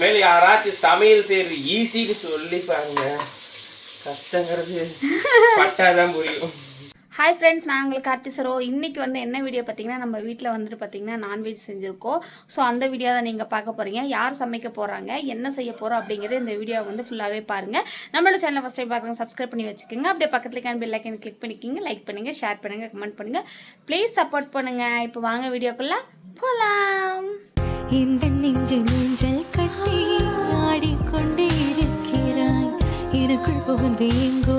மேல யாராச்சும் சமையல் செய்யறது ஈஸின்னு சொல்லி பாருங்க. கஷ்டங்கிறது. பட்டாதான் புரியும். ஹாய் ஃப்ரெண்ட்ஸ் நான் உங்களுக்கு கார்த்தி சரோ. இன்றைக்கி வந்து என்ன வீடியோ பார்த்தீங்கன்னா நம்ம வீட்டில் வந்துட்டு பார்த்தீங்கன்னா நான்வெஜ் செஞ்சுருக்கோம். ஸோ அந்த வீடியோ தான் நீங்கள் பார்க்க போகிறீங்க யார் சமைக்க போகிறாங்க என்ன செய்ய போகிறோம் அப்படிங்கிறது இந்த வீடியோ வந்து ஃபுல்லாகவே பாருங்கள் நம்மளோட சேனலை ஃபஸ்ட் டைம் பார்க்குறவங்க சப்ஸ்கிரைப் பண்ணி வச்சுக்கோங்க. அப்படியே பக்கத்துல கேன் பெல் ஐக்கன் கிளிக் பண்ணிக்கிங்க. லைக் பண்ணுங்கள் ஷேர் பண்ணுங்கள் கமெண்ட் பண்ணுங்கள் ப்ளீஸ் சப்போர்ட் பண்ணுங்கள் இப்போ வாங்க வீடியோக்குள்ளே போகலாம் இந்த நெஞ்சு நெஞ்சல் கட்டி ஆடிக்கொண்டே இருக்கிறாய். இருக்குள் புகுந்து எங்கோ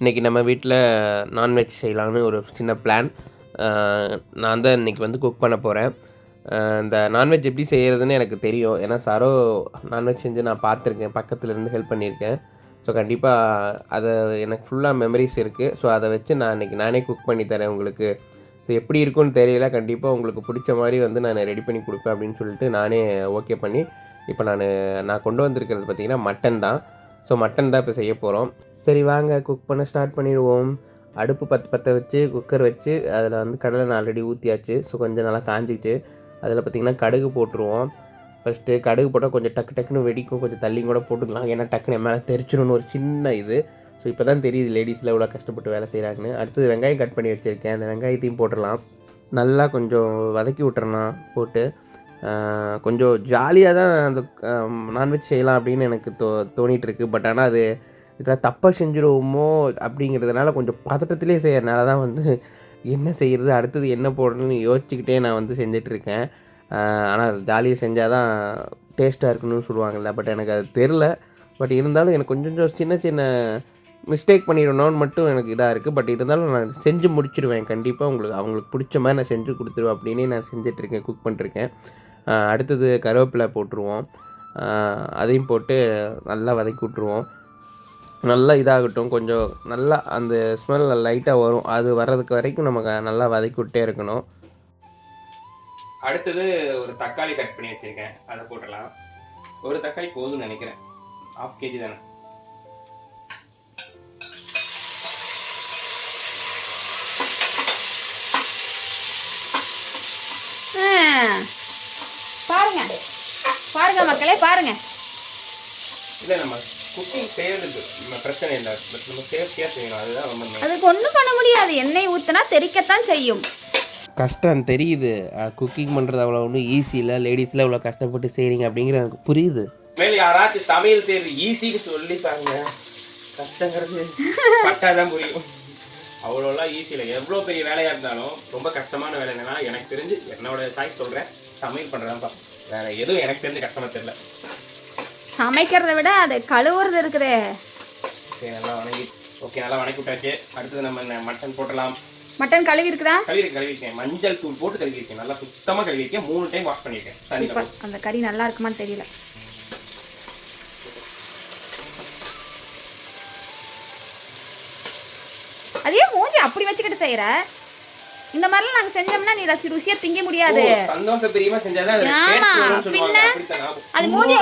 இன்றைக்கி நம்ம வீட்டில் நான்வெஜ் செய்யலாம்னு ஒரு சின்ன பிளான் நான் தான் இன்னைக்கு வந்து குக் பண்ண போகிறேன் இந்த நான்வெஜ் எப்படி செய்கிறதுன்னு எனக்கு தெரியும். ஏன்னா சரோ நான்வெஜ் செஞ்சு நான் பார்த்துருக்கேன். பக்கத்துலேருந்து ஹெல்ப் பண்ணியிருக்கேன். ஸோ கண்டிப்பாக அதை எனக்கு ஃபுல்லாக மெமரிஸ் இருக்குது ஸோ அதை வச்சு நான் இன்றைக்கி நானே குக் பண்ணி தரேன் உங்களுக்கு. ஸோ எப்படி இருக்கும்னு தெரியல. கண்டிப்பாக உங்களுக்கு பிடிச்ச மாதிரி வந்து நான் ரெடி பண்ணி கொடுப்பேன் அப்படின்னு சொல்லிட்டு நானே ஓகே பண்ணி இப்போ நான் நான் கொண்டு வந்திருக்கிறது பார்த்தீங்கன்னா மட்டன் தான். ஸோ மட்டன் தான் இப்போ செய்ய போகிறோம் சரி வாங்க குக் பண்ண ஸ்டார்ட் பண்ணிடுவோம். அடுப்பு பத்து பற்ற வச்சு குக்கர் வச்சு அதில் வந்து கடலை நான் ஆல்ரெடி ஊற்றியாச்சு ஸோ கொஞ்சம் நல்லா காஞ்சிச்சு. அதில் பார்த்திங்கன்னா கடுகு போட்டுருவோம். ஃபஸ்ட்டு கடுகு போட்டால் கொஞ்சம் டக்கு டக்குன்னு வெடிக்கும். கொஞ்சம் தள்ளியும் கூட போட்டுக்கலாம். ஏன்னா டக்குன்னு மேலே தெரிச்சிடணும் ஒரு சின்ன இது. ஸோ இப்போ தான் தெரியுது லேடிஸில் இவ்வளோ கஷ்டப்பட்டு வேலை செய்கிறாங்கன்னு அடுத்தது வெங்காயம் கட் பண்ணி வச்சுருக்கேன். அந்த வெங்காயத்தையும் போட்டுடலாம். நல்லா கொஞ்சம் வதக்கி விட்டுறலாம் போட்டு. கொஞ்சம் ஜாலியாக தான் அந்த நான்வெஜ் செய்யலாம் அப்படின்னு எனக்கு தோ தோணிகிட்டு இருக்குது பட் ஆனால் அது இதில் தப்பாக செஞ்சுருவோமோ அப்படிங்கிறதுனால கொஞ்சம் பதட்டத்திலே செய்யறதுனால தான் வந்து என்ன செய்கிறது அடுத்தது என்ன போடணும்னு யோசிச்சுக்கிட்டே நான் வந்து செஞ்சிட்ருக்கேன் ஆனால் ஜாலியாக செஞ்சால் தான் டேஸ்ட்டாக இருக்கணும்னு சொல்லுவாங்கள்ல பட் எனக்கு அது தெரில பட் இருந்தாலும் எனக்கு கொஞ்சம் கொஞ்சம் சின்ன சின்ன மிஸ்டேக் பண்ணிடணும்னு மட்டும் எனக்கு இதாக இருக்குது பட் இருந்தாலும் நான் செஞ்சு முடிச்சிடுவேன் கண்டிப்பாக உங்களுக்கு அவங்களுக்கு பிடிச்ச மாதிரி நான் செஞ்சு கொடுத்துருவேன் அப்படின்னே நான் செஞ்சிட்ருக்கேன் குக் பண்ணிருக்கேன். அடுத்தது கருவேப்பிலை போட்டுருவோம். அதையும் போட்டு நல்லா வதக்கி விட்ருவோம் நல்லா இதாகட்டும். கொஞ்சம் நல்லா அந்த ஸ்மெல் லைட்டாக வரும். அது வர்றதுக்கு வரைக்கும் நமக்கு நல்லா வதக்கி விட்டே இருக்கணும். அடுத்தது ஒரு தக்காளி கட் பண்ணி வச்சுருக்கேன். அதை போட்டுடலாம். ஒரு தக்காளி போதும்னு நினைக்கிறேன். ஹாஃப் கேஜி தானே ஆ, பாருங்க பாருங்க மக்களே பாருங்க. இல்லை நம்ம குக்கிங் செய்யறதுக்கு நம்ம பிரச்சனை இல்லை. பட் நம்ம சேஃப்டியாக செய்யணும். அதுதான் ரொம்ப. அதுக்கு ஒன்றும் பண்ண முடியாது. எண்ணெய் ஊற்றினா தெறிக்கத்தான் செய்யும். கஷ்டம் தெரியுது. குக்கிங் பண்ணுறது அவ்வளோ ஒன்றும் ஈஸி இல்லை. லேடிஸில் இவ்வளோ கஷ்டப்பட்டு செய்கிறீங்க அப்படிங்கிறது எனக்கு புரியுது. மேலே யாராச்சும் சமையல் செய்யறது ஈஸின்னு சொல்லி பாருங்க. கஷ்டங்கிறது பட்டாதான் புரியும். அவ்வளோலாம் ஈஸி இல்லை. எவ்வளோ பெரிய வேலையாக இருந்தாலும் ரொம்ப கஷ்டமான வேலை என்னன்னா எனக்கு தெரிஞ்சு என்னோட சாய்ஸ் சொல்கிறேன் சமையல் பண்ணுறதான்ப்பா வேற எதுவும் எனக்கு தெரிஞ்சு கஷ்டமாக தெரியல. சமைக்கிறத விட அது கழுவுறது இருக்குதே. சரி நல்லா வணங்கி ஓகே நல்லா வணக்கி விட்டாச்சு. அடுத்தது நம்ம மட்டன் போட்டலாம் மட்டன் கழுவி இருக்குதா? கழுவி கழுவிருக்கேன். மஞ்சள் தூள் போட்டு கழுவிருக்கேன். நல்லா சுத்தமாக கழுவிருக்கேன். மூணு டைம் வாஷ் பண்ணியிருக்கேன் அந்த கறி நல்லா இருக்குமான்னு தெரியல. அதே மூஞ்சி அப்படி வச்சுக்கிட்டு செய்யற? இந்த மாதிரிலாம் நாங்க செஞ்சோம்னா நீ ரசி ருசியா திங்க முடியாது ஓ, சந்தோஷ பிரியமா செஞ்சாதான் ஆமா. பின்ன? அது மூஞ்சி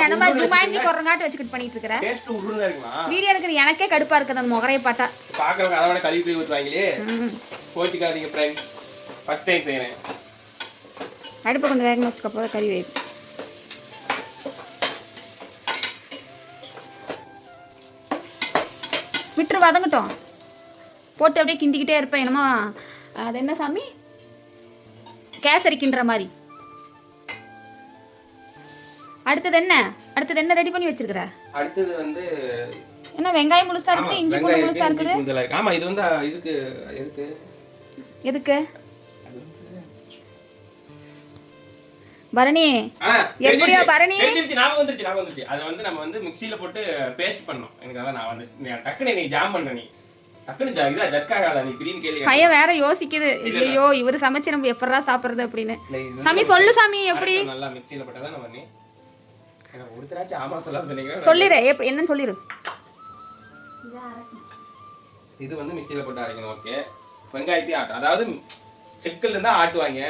என்னமா ஜுமாங்கி கொறங்காட்டு வச்சுக்கிட்டு பண்ணிட்டு இருக்கிற Taste உருண்டை இருக்குமா? வீடியோ இருக்கிற எனக்கே கடுப்பா இருக்குது அந்த முகரைய பார்த்தா பார்க்கறவங்க அதை விட கழுவி போய் ஊத்துவாங்களே. ம். கோச்சிக்காதீங்க friends. First time செய்றேன். அடுப்பை கொஞ்சம் வேகமாக வச்சுக்க போத கறி வேகும் விட்டுரு வதங்கட்டும் போட்டு அப்படியே கிண்டிக்கிட்டே இருப்பேன் என்னமோ அது என்ன சாமி கேசரி கிண்டுற மாதிரி அடுத்தது என்ன அடுத்தது என்ன ரெடி பண்ணி வச்சிருக்கிற அடுத்தது வந்து என்ன வெங்காயம் முழுசா ஆமா, இருக்குது இஞ்சி பூண்டு முழுசா இருக்கு, இருக்குது இருக்கு. ஆமா, இது வந்து இதுக்கு எதுக்கு? எதுக்கு பரணி எப்படியோ. பரணி? தெரிஞ்சிருச்சு, ஞாபகம் வந்துருச்சு, ஞாபகம் வந்துருச்சு. அது வந்து நம்ம வந்து மிக்ஸில போட்டு paste பண்ணணும். எனக்கு அதான் நான் வந்து நீ டக்குனு நீ ஜாம் பண்ற நீ. பையன் வேற யோசிக்குது. ஐயோ இவரு சமைச்சு நம்ம எப்படா சாப்பிடுறது அப்படின்னு. சாமி சொல்லு சாமி எப்படி? சொல்லிடு என்னன்னு சொல்லிடு. இது வந்து மிக்சியில் போட்டு அரைக்கணும் ஓகே வெங்காயத்தையும் ஆட்டும் அதாவது செக்கில் இருந்தால் ஆட்டுவாங்க.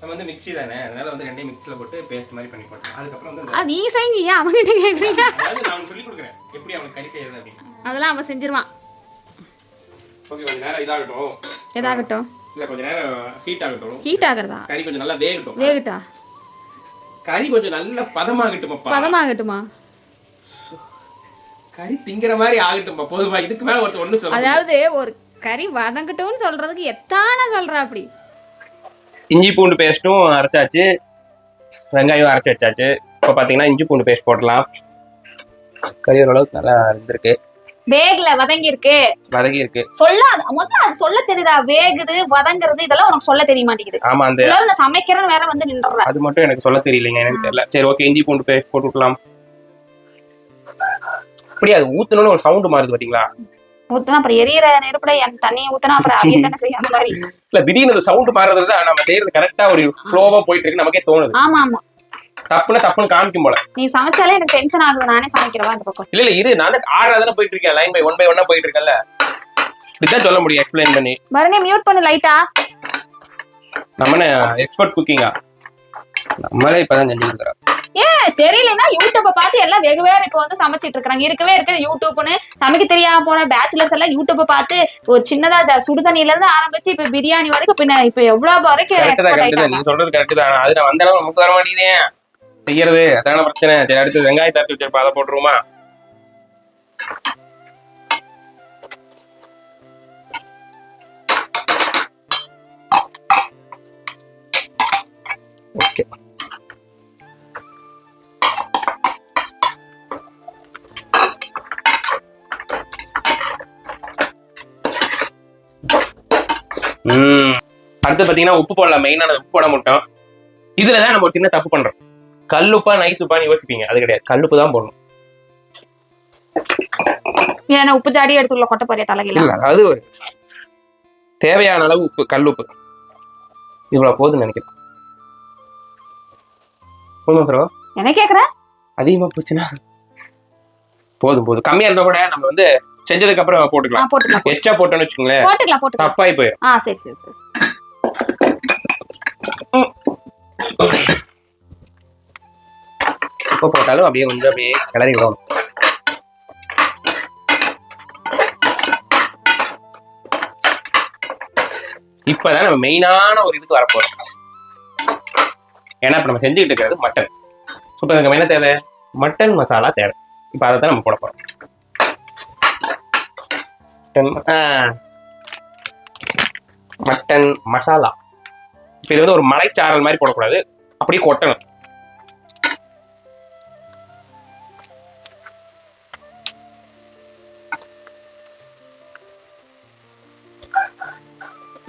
நம்ம வந்து மிக்ஸி தானே. அதனால வந்து ரெண்டையும் மிக்ஸியில் போட்டு பேஸ்ட் மாதிரி பண்ணி போட்டோம் அதுக்கப்புறம் வந்து நீ செய்யுங்க ஏன் அவங்ககிட்ட கேட்குறீங்க நான் சொல்லி கொடுக்குறேன். எப்படி அவனுக்கு கறி செய்யறது அப்படின்னு. அதெல்லாம் அவன் செஞ்சிருவான். ஓகே கொஞ்சம் நேரம் இதாகட்டும். எதாகட்டும் இல்லை கொஞ்சம் நேரம் ஹீட் ஆகட்டும். ஹீட் ஆகுறதா? கறி கொஞ்சம் நல்லா வேகட்டும். வேகட்டா? கறி கொஞ்சம் நல்ல பதமாகட்டும்ப்பா. பதமாகட்டுமா? கறி திங்கிற மாதிரி ஆகட்டும்ப்பா போதுமா இதுக்கு மேல ஒருத்தர் ஒண்ணு சொல்ல அதாவது ஒரு கறி வதங்கட்டும்னு சொல்றதுக்கு எத்தான சொல்றா அப்படி? இஞ்சி பூண்டு பேஸ்ட்டும் அரைச்சாச்சு. வெங்காயம் அரைச்சி வச்சாச்சு. இப்போ பார்த்தீங்கன்னா இஞ்சி பூண்டு பேஸ்ட் போடலாம். கறி ஓரளவுக்கு நல்லா இருந்திருக்கு. வேகல வதங்கி இருக்கு வதகி இருக்கு சொல்ல அது- முதல்ல அது சொல்ல தெரியுதா? வேகுது வதங்குறது இதெல்லாம் உனக்கு சொல்ல தெரிய மாட்டேங்குது. ஆமா அந்த எல்லாரும் நான் சமைக்கிறேன்னு வேற வந்து நின்றுற அது மட்டும் எனக்கு சொல்ல தெரியலைங்க எனக்கு தெரியல. சரி ஓகே இஞ்சி பூண்டு பேஸ்ட் போட்டு விட்டுலாம் அப்படியே அது ஊத்தணும்னு ஒரு சவுண்ட் மாறுது பாத்தீங்களா? ஊத்துனா அப்புறம் எரியற நெருப்புல என் தண்ணியை ஊத்துனா அப்புறம் அவிய தானே செய்யும் அந்த மாதிரி. இல்ல திடீர்னு சவுண்ட் மாறுறது தான் நம்ம செய்யறது கரெக்டா ஒரு ஃப்ளோவா போயிட்டு இருக்கு நமக்கே தோணுது. ஆமா ஆமா. தப்புன்னு தப்புன்னு காமிக்கும் போல. நீ சமைச்சாலே எனக்கு டென்ஷன் ஆகுது. நானே சமைக்கிறவா இந்த பக்கம்? இல்ல இல்ல இரு. நான் ஆர்டர் தானே போயிட்டு இருக்கேன். லைன் பை ஒன் பை ஒன்னா போயிட்டு இருக்கேன்ல. இப்படிதான் சொல்ல முடியும் எக்ஸ்பிளைன் பண்ணி. மறுபடியும் மியூட் பண்ணு லைட்டா நம்ம எக்ஸ்பர்ட் குக்கிங்கா நம்மளே இப்பதான் செஞ்சு கொடுக்குறோம். ஏன் தெரியலன்னா யூடியூப்ப பார்த்து எல்லாம் வெகு வேற இப்போ வந்து சமைச்சிட்டு இருக்காங்க இருக்கவே இருக்கு யூடியூப்னு சமைக்க தெரியாம போற பேச்சுலர்ஸ் எல்லாம் யூடியூப்ப பார்த்து ஒரு சின்னதா த- சுடு தண்ணியில இருந்து ஆரம்பிச்சு இப்ப பிரியாணி வரைக்கும் பின்ன இப்ப எவ்வளவு வரைக்கும் சொல்றது கரெக்ட் தான். அது வந்த அளவு நமக்கு வர மாட்டேங்குதே. செய்யறது? அதான பிரச்சனை. சரி அடுத்து வெங்காயம் தட்டி வச்சிருப்பா அதை போட்டுருமா ஓகே. அடுத்து பாத்தீங்கன்னா உப்பு போடலாம். மெயினான உப்பு போட மாட்டோம் இதுல தான் நம்ம ஒரு சின்ன தப்பு பண்றோம். கல்லுப்பா நைஸ் உப்பான்னு யோசிப்பீங்க. அது கிடையாது. கல்லுப்பு தான் போடணும். ஏன்னா உப்பு ஜாடி எடுத்துள்ள கொட்ட போறிய தலைகில இல்ல அதாவது ஒரு தேவையான அளவு உப்பு கல்லுப்பு. இவ்வளவு போதும்னு நினைக்கிறேன். போதுமா ப்ரோ என்ன கேக்குற? அதிகமா போச்சுன்னா? போதும் போதும். கம்மியா இருந்தா கூட நம்ம வந்து செஞ்சதுக்கு அப்புறம் ஆ போட்டுக்கலாம் போட்டுக்கலாம். எச்சா போட்டோம்னு வச்சுக்கோங்களேன். போட்டுக்கலாம் போட்டுக்கலாம். தப்பாகி போயிடும் ஆ சரி சரி சரி உப்பு போட்டாலும் அப்படியே கொஞ்சம் அப்படியே கிளறி விடணும் இப்பதான் நம்ம மெயினான ஒரு இதுக்கு வரப்போகிறோம் ஏன்னா இப்ப நம்ம செஞ்சுக்கிட்டு இருக்கிறது மட்டன். ஸோ இப்போ நமக்கு என்ன தேவை? மட்டன் மசாலா தேவை. இப்போ அதை தான் நம்ம போட போகிறோம் மட்டன் மட்டன் மசாலா. இப்போ இது வந்து ஒரு மலைச்சாரல் மாதிரி போடக்கூடாது. அப்படியே கொட்டணும்.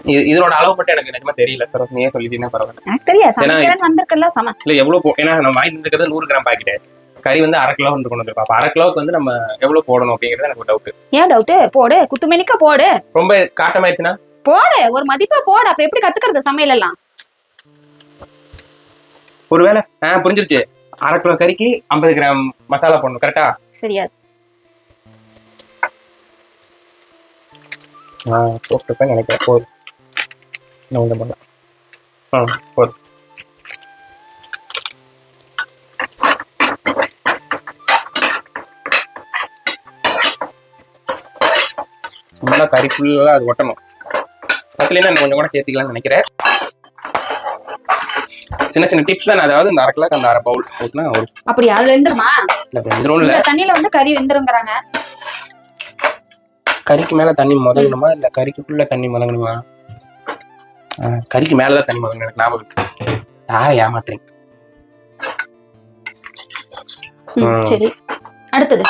இதனோட அளவு மட்டும் எனக்கு நிஜமா தெரியல. சார் நீயே சொல்லிட்டீங்கன்னா பரவாயில்ல. எனக்கு வந்திருக்கல சம இல்ல எவ்வளவு போ ஏன்னா நம்ம வாங்கிட்டு இருக்கிறது நூறு கிராம் பாக்கெட் கறி வந்து அரை கிலோ வந்து கொண்டு வந்திருப்போம் அப்ப அரை கிலோவுக்கு வந்து நம்ம எவ்வளவு போடணும் அப்படிங்கிறது எனக்கு டவுட் ஏன் டவுட் போடு. குத்துமணிக்க போடு. ரொம்ப காட்டமாயிடுச்சுன்னா போடு. ஒரு மதிப்பா போடு. அப்புறம் எப்படி கத்துக்கிறது சமையல் எல்லாம் ஒருவேளை ஆ புரிஞ்சிருச்சு. அரை கிலோ கறிக்கு ஐம்பது கிராம் மசாலா போடணும். கரெக்டா தெரியாது. ஆ நினைக்கிறேன். போதும். கொஞ்சம் பண்ணலாம் ஆ போதும் நல்லா கறி ஃபுல்லாக அது ஒட்டணும். பத்துலேருந்து நான் கொஞ்சம் கூட சேர்த்துக்கலாம்னு நினைக்கிறேன். சின்ன சின்ன டிப்ஸ் தான் அதாவது இந்த அரை கிலோக்கு அந்த அரை பவுல் ஊற்றினா ஒரு அப்படி அதுல வெந்துருமா? இல்லை வெந்துடும் இல்லை இந்த தண்ணியில வந்து கறி வெந்துருங்கிறாங்க. கறிக்கு மேல தண்ணி முதங்கணுமா இல்ல கறிக்குள்ள தண்ணி முதங்கணுமா கறிக்கு மேலதான் தண்ணி முதங்கணும் எனக்கு ஞாபகம் இருக்கு. யாரை ஏமாத்துறீங்க. சரி. அடுத்தது.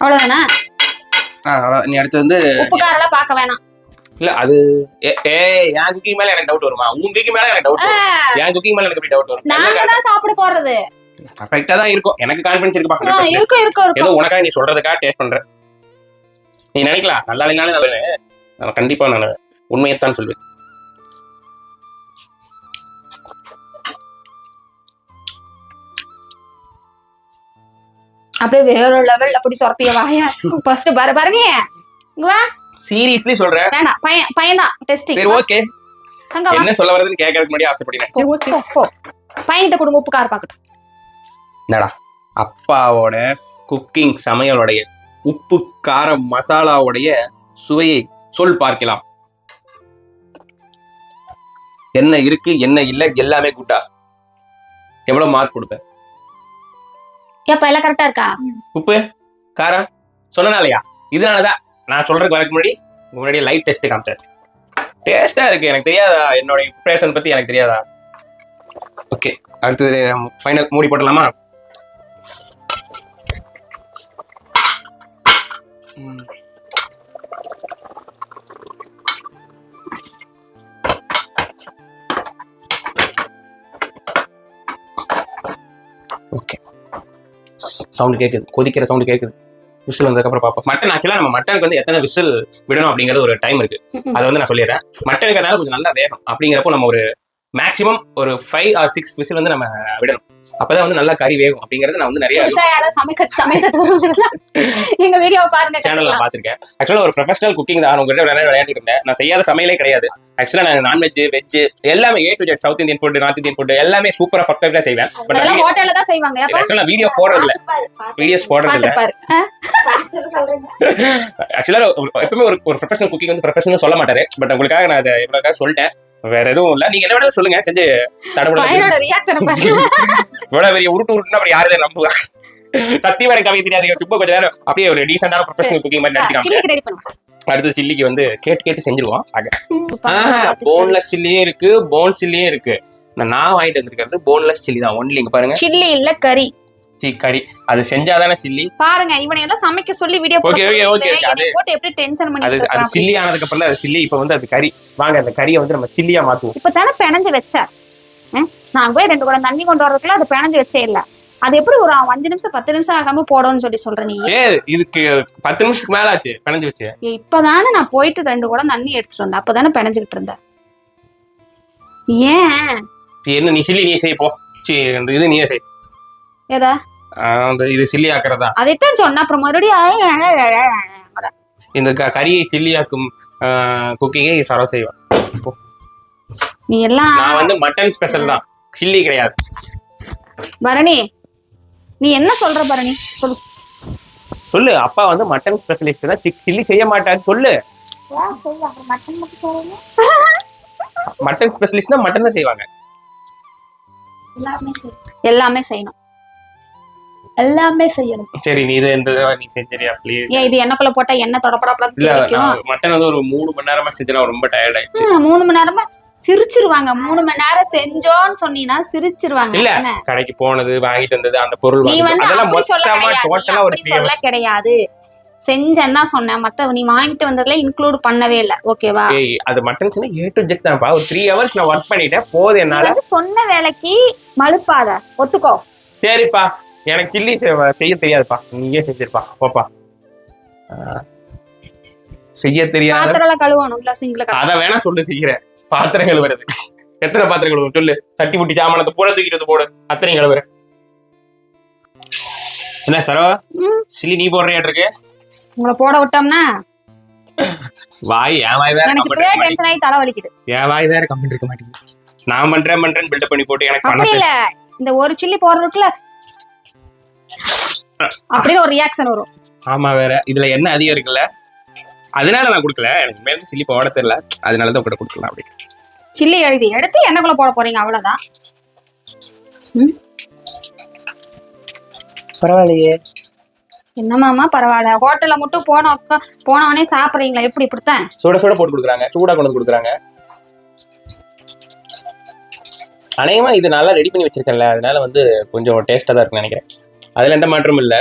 அவ்வளவுதானா. நீ அடுத்து வந்து உப்பு காரெல்லாம் பார்க்க வேணாம். இல்ல அது ஏ என் குக்கிங் மேல எனக்கு டவுட் வருமா? உன் குக்கிங் மேல எனக்கு டவுட் வரும். என் குக்கிங் மேல எனக்கு எப்படி டவுட் வரும்? நாங்க தான் சாப்பிட போறது. கரெக்டா தான் இருக்கும். எனக்கு கான்ஃபிடன்ஸ் ஆ, இருக்குப்பா இருக்கும் இருக்கும் ஏதோ உனக்காக நீ சொல்றதுக்காக டேஸ்ட் பண்ற. நீ நினைக்கலாம் நல்லா இல்லைனாலும் நான் கண்டிப்பா நான் உண்மையைத்தான் சொல்வேன். அப்படியே வேற லெவல் அப்படி துறப்பிய வாயா. ஃபர்ஸ்ட் பாரு பாருங்க. வா. சீரியஸ்லி சொல்றேன் வேணாம் பையன் பையன் தான் டெஸ்டிங் சரி ஓகே என்ன சொல்ல வரதுன்னு கேட்கறதுக்கு முன்னாடி ஆசைப்படுறேன். சரி ஓகே போ, போ. பையன்கிட்ட கொடுங்க உப்பு கார பாக்கட்டும். என்னடா? அப்பாவோட குக்கிங் சமையலுடைய உப்பு காரம் மசாலாவுடைய சுவையை சொல் பார்க்கலாம். என்ன இருக்கு என்ன இல்ல எல்லாமே குட்டா எவ்வளவு மார்க் கொடுப்பேன்? ஏப்பா எல்லாம் கரெக்டா இருக்கா? உப்பு காரம் சொன்னனாலயா இதனாலதான் நான் சொல்றதுக்கு வரக்கு முன்னாடி உங்க முன்னாடி லைட் டெஸ்ட் காமிச்சேன் டேஸ்டா இருக்கு எனக்கு தெரியாதா? என்னோட இம்ப்ரெஷன் பத்தி எனக்கு தெரியாதா? ஓகே அடுத்தது ஃபைனல் மூடி போட்டலாமா ம். சவுண்ட் கேக்குது. கொதிக்கிற சவுண்ட் கேக்குது. விசில் வந்ததுக்கப்புறம் பார்ப்போம். மட்டன் ஆக்சுவலாக நம்ம மட்டனுக்கு வந்து எத்தனை விசில் விடணும் அப்படிங்கிறது ஒரு டைம் இருக்கு. அதை வந்து நான் சொல்லிடுறேன். மட்டனுங்கிறதுனால கொஞ்சம் நல்லா வேகும் அப்படிங்கிறப்போ நம்ம ஒரு மேக்ஸிமம் ஒரு ஃபைவ் ஆர் சிக்ஸ் விசில் வந்து நம்ம விடணும். அப்பதான் வந்து நல்லா கறி வேகும் அப்படிங்கறது நான் வந்து நிறைய சமைக்க சமைக்க எங்க வீடியோவை பாருங்க சேனல்ல. பாத்திருக்கேன் ஆக்சுவலா ஒரு ப்ரொஃபஷனல் குக்கிங் தான். உங்ககிட்ட விளையாட விளையாடிட்டு இருந்தேன். நான் செய்யாத சமையலே கிடையாது. ஆக்சுவலா நான் நான்வெஜ் வெஜ் எல்லாமே A to Z South Indian food North Indian food எல்லாமே சூப்பரா பர்ஃபெக்டா செய்வேன். பட் ஹோட்டல்ல தான் செய்வாங்க. ஆக்சுவலா வீடியோ போடுறது இல்ல வீடியோஸ் போடுறது இல்ல? ஆக்சுவலா எப்பவுமே ஒரு ஒரு ப்ரொஃபஷனல் குக்கிங் வந்து ப்ரொஃபஷனல் சொல்ல மாட்டாரு. பட் உங்களுக்காக நான் அதை இவ்வளவுக்காக சொல்லிட்டேன். வேற எதுவும் இல்ல. நீங்க என்ன வேணாலும் சொல்லுங்க. செஞ்சு இவ்வளவு பெரிய உருட்டு உருட்டுனா அப்படி யாரும் நம்புவா? சத்தியமா எனக்கு கவி தெரியாது கொஞ்ச நேரம் அப்படியே ஒரு டீசென்டான ப்ரொஃபஷனல் குக்கிங் மாதிரி பண்ணுவோம் அடுத்து சில்லிக்கு வந்து கேட்டு கேட்டு செஞ்சிருவோம் போன்லெஸ் சில்லியும் இருக்கு. போன் சில்லியும் இருக்கு. நான் நான் வாங்கிட்டு வந்திருக்கிறது போன்லெஸ் சில்லி தான். ஒன்லி இங்க பாருங்க. சில்லி இல்ல கறி. சி கறி. அது செஞ்சாதானே சில்லி? பாருங்க இவனை எல்லாம் சமைக்க சொல்லி வீடியோ okay, okay. அது- போட்டு எப்படி டென்ஷன் அது பண்ணி அது சில்லி ஆனதுக்கு அப்புறம் தான் அது சில்லி. இப்போ வந்து அது கறி. வாங்க அந்த கறியை வந்து நம்ம சில்லியா மாத்துவோம். இப்ப தானே பிணைஞ்சு வச்சார். ம்? நான் போய் ரெண்டு குடம் தண்ணி கொண்டு வரதுக்குள்ள அது பிணைஞ்சு வச்சே இல்ல. அது எப்படி ஒரு அஞ்சு நிமிஷம் பத்து நிமிஷம் ஆகாம போடணும்னு சொல்லி சொல்ற நீ? ஏ இதுக்கு பத்து நிமிஷத்துக்கு மேல ஆச்சு பிணைஞ்சு வச்சு. இப்பதானே நான் போயிட்டு ரெண்டு குடம் தண்ணி எடுத்துட்டு வந்தேன். அப்பதானே பிணைஞ்சுக்கிட்டு இருந்தேன். ஏன்? என்ன நீ சில்லி நீ செய் போ. இது நீயே செய். ஏதா ஆஹ் அந்த இது சில்லி ஆக்குறதா அதைத்தான் சொன்ன அப்புறம் மறுபடியும் இந்த க- கறியை சில்லியாக்கும் குக்கிங்கே சரோ செய்வேன் நீ எல்லாம் நான் வந்து மட்டன் ஸ்பெஷல் தான் சில்லி கிடையாது பரணி நீ என்ன சொல்ற பரணி சொல்லு சொல்லு அப்பா வந்து மட்டன் ஸ்பெஷலிஸ்ட் தான் சில்லி செய்ய மாட்டாரு சொல்லு மட்டன் ஸ்பெஷலிஸ்ட்னா மட்டன் தான் செய்வாங்க எல்லாமே செய்யணும் எல்லாமே செய்யணும். சரி நீ இது இந்த தடவை நீ செஞ்சிரியா ப்ளீஸ் ஏன் இது எண்ணெய்க்குள்ள போட்டா எண்ணெய் தொடப்படாப்பட இல்ல நான் மட்டன் வந்து ஒரு மூணு மணி நேரமா செஞ்சு ரொம்ப டயர்ட் ஆயிடுச்சு. மூணு மணி நேரமா சிரிச்சிருவாங்க. மூணு மணி நேரம் செஞ்சோன்னு சொன்னீங்கன்னா சிரிச்சிருவாங்க. இல்ல. என்ன? கடைக்கு போனது வாங்கிட்டு வந்தது அந்த பொருள் நீ வந்து அதெல்லாம் அப்படி சொல்ல மொத்தமா கிடையாது. ஒரு சொல்ல கிடையாது. செஞ்சேன்னு சொன்னேன். மத்த நீ வாங்கிட்டு வந்ததுல இன்க்ளூட் பண்ணவே இல்ல. ஓகேவா ஏய் அது மட்டன் சொன்னா ஏ டு ஜெட் தான்ப்பா. ஒரு த்ரீ ஹவர்ஸ் நான் ஒர்க் பண்ணிட்டேன் போதும் என்னால. சொன்ன வேலைக்கு மழுப்பாத. ஒத்துக்கோ. சரிப்பா. எனக்கு சில்லி செய்ய தெரியாதுப்பா. நீயே செஞ்சிருப்பா. போப்பா. செய்ய தெரியாத அத வேணா சொல்லு செய்கிறேன் பாத்திரம் கழுவுறது. எத்தனை பாத்திரம் கழுவும் சொல்லு. தட்டி முட்டி ஜாமானத்தை பூரா தூக்கிட்டு போடு. அத்தனையும் கழுவுறேன் என்ன சரவா. சில்லி நீ போடுறியா இருக்கு உங்களை போட விட்டோம்னா? வாய் என் வாய் வேற எனக்கு இப்பவே டென்ஷன் ஆகி தலை வலிக்குது. என் வாய் வேற கமெண்ட் இருக்க மாட்டேங்குது. நான் பண்றேன் பண்றேன் பில்டப் பண்ணி போட்டு எனக்கு பண்ண இந்த ஒரு சில்லி போடுறதுக்குள்ள அப்படின்னு ஒரு ரியாக்ஷன் வரும். ஆமா வேற. இதுல என்ன அதிகம் இருக்குல்ல? அதனால நான் கொடுக்கல. எனக்கு மேல சில்லி போட தெரியல. அதனால தான் கூட கொடுக்கலாம் அப்படி சில்லி எழுதி எடுத்து எண்ணெய்க்குள்ள போட போறீங்க? அவ்வளவுதான். பரவாயில்லையே. என்னமாமா பரவாயில்ல. ஹோட்டல்ல மட்டும் போன போனவனே சாப்பிடுறீங்களா? எப்படி இப்படித்தான்? சுட சுட போட்டு கொடுக்குறாங்க. சூடா கொண்டு வந்து கொடுக்குறாங்க. அநேகமா இது நல்லா ரெடி பண்ணி வச்சிருக்கேன்ல. அதனால வந்து கொஞ்சம் டேஸ்டா தான் இருக்குன்னு நினைக்கிறேன். அதுல எந்த மாற்றமும் இல்ல.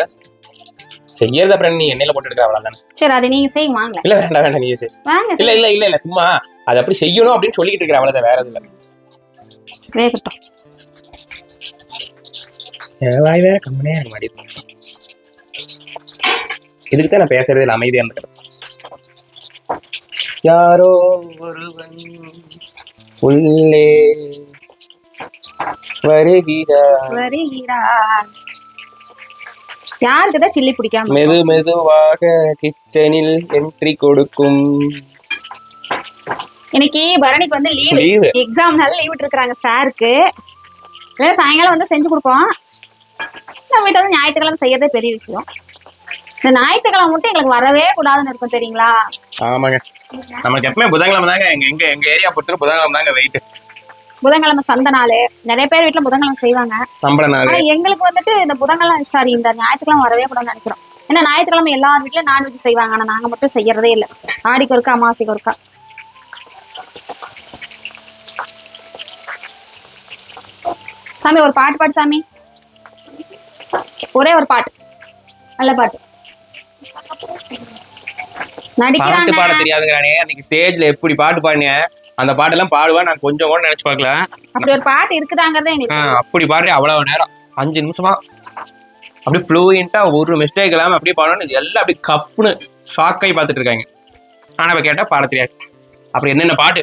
செய்யறது அப்புறம் நீ எண்ணெயில போட்டு எடுக்கிற அவ்வளவுதானே. சரி அதை நீங்க செய்ய வாங்க. இல்ல வேண்டாம் வேண்டாம் நீ செய். வாங்க இல்ல இல்ல இல்ல இல்ல சும்மா அது அப்படி செய்யணும் அப்படின்னு சொல்லிட்டு இருக்கிற அவ்வளவுதான் வேற எதுவும் இல்ல. வேகட்டும். வாய் வேற கம்மினே இருக்க மாட்டேங்குது இதுக்கு தான் நான் பேசுறது இல்லை அமைதியா இருந்துக்கிறேன் யாரோ ஒருவன் உள்ளே வருகிறார் வருகிறார் யாருக்கு தான் சில்லி பிடிக்காம மெது மெதுவாக கிச்சனில் என்ட்ரி கொடுக்கும். இன்னைக்கு பரணிக்கு வந்து லீவு எக்ஸாம்னால லீவ் விட்டுருக்காங்க சாருக்கு. சாயங்காலம் வந்து செஞ்சு கொடுப்போம். நம்ம வீட்டில் வந்து ஞாயிற்றுக்கிழமை செய்யறதே பெரிய விஷயம். இந்த ஞாயிற்றுக்கிழமை மட்டும் எங்களுக்கு வரவே கூடாதுன்னு இருக்கும் தெரியுங்களா? ஆமாங்க. நமக்கு எப்பவுமே புதன்கிழமை தாங்க. எங்க எங்க எங்க ஏரியா பொறுத்தவரை புதன்கிழமை தாங்க வெயிட் புதன்கிழமை சந்த நாள் நிறைய பேர் வீட்டில் புதன்கிழமை செய்வாங்க. சம்பள நாள் ஆனா எங்களுக்கு வந்துட்டு இந்த புதன்கிழமை சாரி இந்த ஞாயிற்றுக்கிழமை வரவே கூடாதுன்னு நினைக்கிறோம். ஏன்னா ஞாயிற்றுக்கிழமை எல்லார் வீட்லயும் நான்வெஜ் செய்வாங்க. ஆனா நாங்க மட்டும் செய்யறதே இல்லை. ஆடிக்கு ஒருக்கா அமாவாசைக்கு ஒருக்கா சாமி ஒரு பாட்டு பாட்டு சாமி. ஒரே ஒரு பாட்டு. நல்ல பாட்டு. பாட்டு நடிக்கிறாங்க. பாட தெரியாதுங்கிறானே. அன்னைக்கு ஸ்டேஜ்ல எப்படி பாட்டு பாடினேன் அந்த பாட்டெல்லாம் பாடுவேன் நான் கொஞ்சம் கூட நினைச்சு பார்க்கல. அப்படி ஒரு பாட்டு இருக்குதாங்கிறதே எங்களுக்கு அப்படி பாடுறேன் அவ்வளவு நேரம். அஞ்சு நிமிஷமா. அப்படியே ஃப்ளூயண்டா ஒரு மிஸ்டேக் இல்லாம அப்படியே பாடணும் எல்லாம் அப்படியே கப்புன்னு ஷாக் ஆகி பார்த்துட்டு இருக்காங்க. ஆனா இப்ப கேட்டா பாட தெரியாது அப்புறம் என்னென்ன பாட்டு?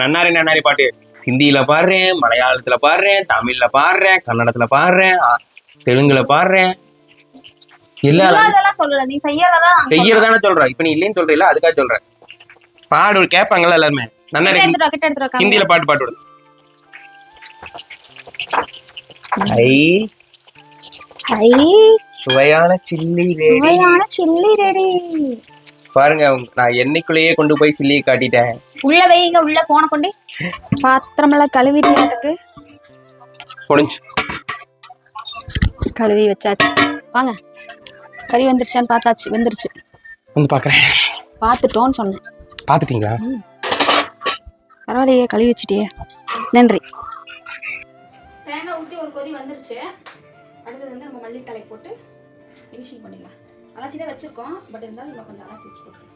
நன்னாரி நன்னாரி பாட்டு. ஹிந்தியில பாடுறேன் மலையாளத்துல பாடுறேன் தமிழ்ல பாடுறேன் கன்னடத்துல பாடுறேன் தெலுங்குல பாடுறேன். சொல்றோம். செய்யறதானே சொல்றேன். இப்ப நீ இல்லைன்னு சொல்றீல்ல அதுக்காக சொல்றேன். பாடு கேட்பாங்கல்ல எல்லாருமே. ஹிந்தியில பாட்டு பாட்டு விடு. ஐ. ஐ, சுவையான சில்லி ரெடி. சுவையான சில்லி ரெடி. பாருங்க நான் எண்ணெய்க்குள்ளேயே கொண்டு போய் சில்லியை காட்டிட்டேன். உள்ள வைங்க உள்ள போன கொண்டு. பாத்திரமெல்லாம் கழுவிட்டு எனக்கு. முடிஞ்சு. கழுவி வச்சாச்சு. வாங்க. கறி வந்துருச்சான்னு பார்த்தாச்சு வெந்துருச்சு. வந்து பாக்குறேன் பார்த்துட்டோன்னு சொன்னேன். பாத்துட்டீங்களா பரவாயில்லையே கழுவி வச்சுட்டியே. நன்றி. தேங்காய் ஊற்றி ஒரு கொதி வந்துருச்சு. அடுத்தது வந்து நம்ம மல்லித்தலை போட்டு ஃபினிஷிங் பண்ணிடலாம். அலசி தான் வச்சுருக்கோம். பட் இருந்தாலும் இன்னும் கொஞ்சம் அலசி வச்சு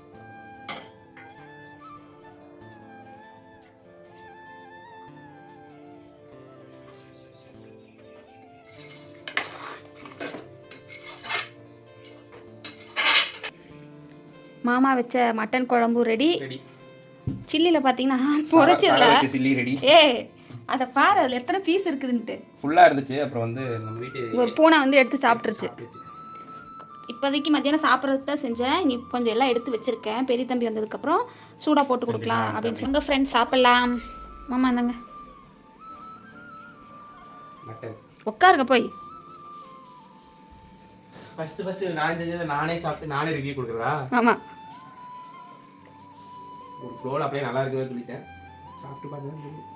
மாமா வச்ச மட்டன் குழம்பு ரெடி ரெடி சில்லியில் பார்த்தீங்கன்னா ரெடி ஏ அதை பாரு அதில் எத்தனை பீஸ் இருக்குதுன்ட்டு. ஃபுல்லா இருந்துச்சு. அப்புறம் வந்து நம்ம வீட்டு ஒரு பூனை வந்து எடுத்து சாப்பிட்ருச்சு இப்போதைக்கு மத்தியானம் சாப்பிட்றதுக்கு தான் செஞ்சேன். இனி கொஞ்சம் எல்லாம் எடுத்து வச்சிருக்கேன். பெரிய தம்பி வந்ததுக்கப்புறம் சூடாக போட்டு கொடுக்கலாம் அப்படின்னு சொல்லி. உங்கள் ஃப்ரெண்ட்ஸ் சாப்பிட்லாம். மாமா இந்தாங்க. உட்காருங்க போய். ஃபர்ஸ்ட் ஃபர்ஸ்ட் நான் செஞ்சதை நானே சாப்பிட்டு நானே ரிவ்யூ கொடுக்குறதா? ஆமாம் ஒரு ஃப்ளோல அப்படியே நல்லா இருக்குன்னு சொல்லிட்டேன். சாப்பிட்டு பார்த்தா தெரியும்.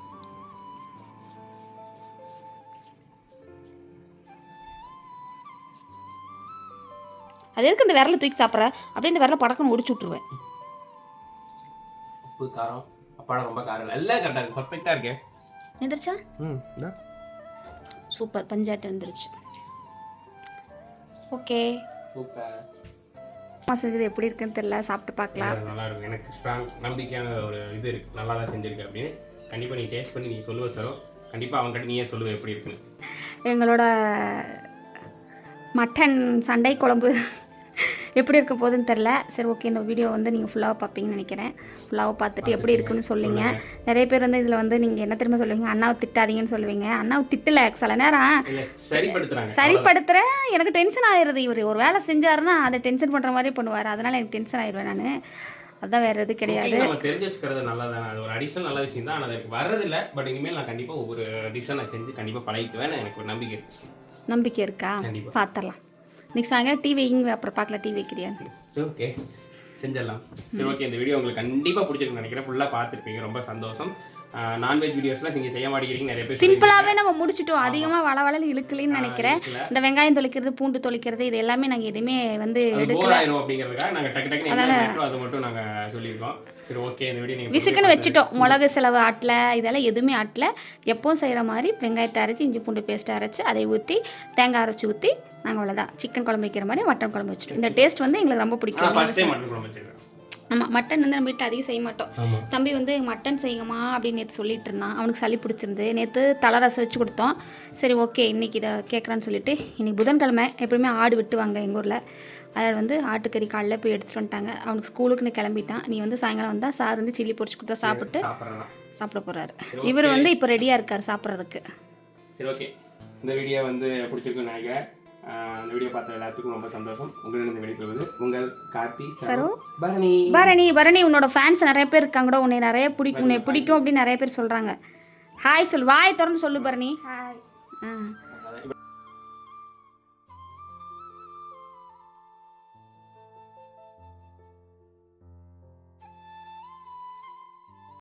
அது எதுக்கு இந்த விரலை தூக்கி சாப்பிட்ற? அப்படியே இந்த விரலை படக்குன்னு ஒடிச்சு விட்ருவேன் உப்பு காரம் அப்பாடம் ரொம்ப காரம் எல்லாம் கரெக்டாக இருக்கு. பர்ஃபெக்டாக இருக்கு. எந்திரிச்சா? ம் சூப்பர். பஞ்சாட்டு வந்துருச்சு. ஓகே. சூப்பர். அம்மா செஞ்சது எப்படி இருக்குன்னு தெரியல சாப்பிட்டு பார்க்கலாம். நல்லா இருக்கும் எனக்கு ஸ்ட்ராங் நம்பிக்கையான ஒரு இது இருக்கு. நல்லா தான் செஞ்சிருக்கு அப்படின்னு கண்டிப்பாக நீ டேஸ்ட் பண்ணி நீ சொல்லுவ சரோ. கண்டிப்பாக அவங்ககிட்ட நீயே சொல்லுவ எப்படி இருக்குன்னு. எங்களோட மட்டன் சண்டை குழம்பு. எப்படி இருக்க போகுதுன்னு தெரில சரி ஓகே இந்த வீடியோ வந்து நீங்கள் ஃபுல்லாக பார்ப்பீங்கன்னு நினைக்கிறேன். ஃபுல்லாக பார்த்துட்டு எப்படி இருக்குன்னு சொல்லுங்க. நிறைய பேர் வந்து இதில் வந்து நீங்கள் என்ன திரும்ப சொல்லுவீங்க? அண்ணாவை திட்டாதீங்கன்னு சொல்லுவீங்க. அண்ணாவை திட்டல சில நேரம் இல்லை சரிப்படுத்துகிறேன் எனக்கு டென்ஷன் ஆயிடுது. இவர் ஒரு வேலை செஞ்சாருன்னா அதை டென்ஷன் பண்ணுற மாதிரி பண்ணுவார். அதனால் எனக்கு டென்ஷன் ஆயிடுவேன் நான். அதுதான் வேறு எதுவும் கிடையாது. நம்ம தெரிஞ்சு வச்சுக்கிறது நல்லா தான் அது ஒரு அடிஷனல் நல்ல விஷயம் தான். ஆனால் அதுக்கு வர்றதில்ல. பட் இனிமேல் நான் கண்டிப்பாக ஒவ்வொரு டிஷ்ஷை நான் செஞ்சு கண்டிப்பாக பழகிக்குவேன் எனக்கு ஒரு நம்பிக்கை இருக்கு. நம்பிக்கை இருக்கா. பார்த்துடலாம் நெக்ஸ்ட் சாயங்காலம் டீ வைங்க அப்புறம் பார்க்கலாம் டீ வைக்கிறியான்னு சரி ஓகே செஞ்சிடலாம். சரி ஓகே இந்த வீடியோ உங்களுக்கு கண்டிப்பாக பிடிச்சிருக்குன்னு நினைக்கிறேன். ஃபுல்லாக பார்த்துருப்பீங்க. ரொம்ப சந்தோஷம். நான்வெஜ் வீடியோஸ்லாம் நீங்கள் செய்ய மாட்டேங்கிறீங்க நிறைய பேர் சிம்பிளாகவே நம்ம முடிச்சிட்டோம். அதிகமாக வள வளன்னு இழுக்கலைன்னு நினைக்கிறேன். இந்த வெங்காயம் தொளிக்கிறது பூண்டு தொளிக்கிறது இது எல்லாமே நாங்கள் எதுவுமே வந்து அது எடுக்கல. போர் ஆயிரும் அப்படிங்கிறதுக்காக நாங்கள் டக்கு டக்குன்னு அது மட்டும் நாங்கள் சொல்லியிருக்கோம். சரி ஓகே இந்த வீடியோ நீங்கள் விசுக்குன்னு வச்சுட்டோம். மிளகு செலவு ஆட்டல இதெல்லாம் எதுவுமே ஆட்டல. எப்பவும் செய்கிற மாதிரி வெங்காயத்தை அரைச்சி இஞ்சி பூண்டு பேஸ்ட் அரைச்சி அதை ஊற்றி தேங்காய் அரைச்சி ஊற்றி நாங்கள் அவ்வளோதான் சிக்கன் குழம்பு வைக்கிற மாதிரி மட்டன் குழம்பு வச்சுட்டோம். இந்த டேஸ்ட் வந்து எங்களுக்கு ரொம்ப பிடிக்கும். ஆமாம் மட்டன் வந்து நம்ம வீட்டில் அதிகம் செய்ய மாட்டோம். தம்பி வந்து மட்டன் செய்யுங்கம்மா அப்படின்னு நேற்று சொல்லிட்டு இருந்தான். அவனுக்கு சளி பிடிச்சிருந்து நேற்று தலை ரசம் வச்சு கொடுத்தோம். சரி ஓகே இன்னைக்கு இதை கேட்குறான்னு சொல்லிட்டு இன்னைக்கு புதன்கிழமை எப்பவுமே ஆடு வெட்டுவாங்க எங்கள் ஊரில். அதில் வந்து ஆட்டுக்கறி காலைல போய் எடுத்துகிட்டு வந்துட்டாங்க. அவனுக்கு ஸ்கூலுக்குன்னு கிளம்பிட்டான். நீ வந்து சாயங்காலம் வந்தால் சார் வந்து சில்லி பொரிச்சு கொடுத்தா சாப்பிட்டு சாப்பிட போகிறாரு இவர் வந்து இப்போ ரெடியாக இருக்கார் சாப்பிட்றதுக்கு. சரி ஓகே. இந்த வீடியோ வந்து பிடிச்சிருக்குன்னு நினைக்கிறேன். இந்த வீடியோ பார்த்த எல்லாத்துக்கும் ரொம்ப சந்தோஷம். உங்களிடம் வெளிப்படுவது உங்கள் கார்த்தி சரோ. பரணி. பரணி பரணி உன்னோட ஃபேன்ஸ் நிறைய பேர் இருக்காங்கடா. உன்னை நிறைய பிடிக்கும் உன்னை பிடிக்கும் அப்படின்னு நிறைய பேர் சொல்கிறாங்க ஹாய் சொல் வாய் திறந்து சொல்லு பரணி. ஆ.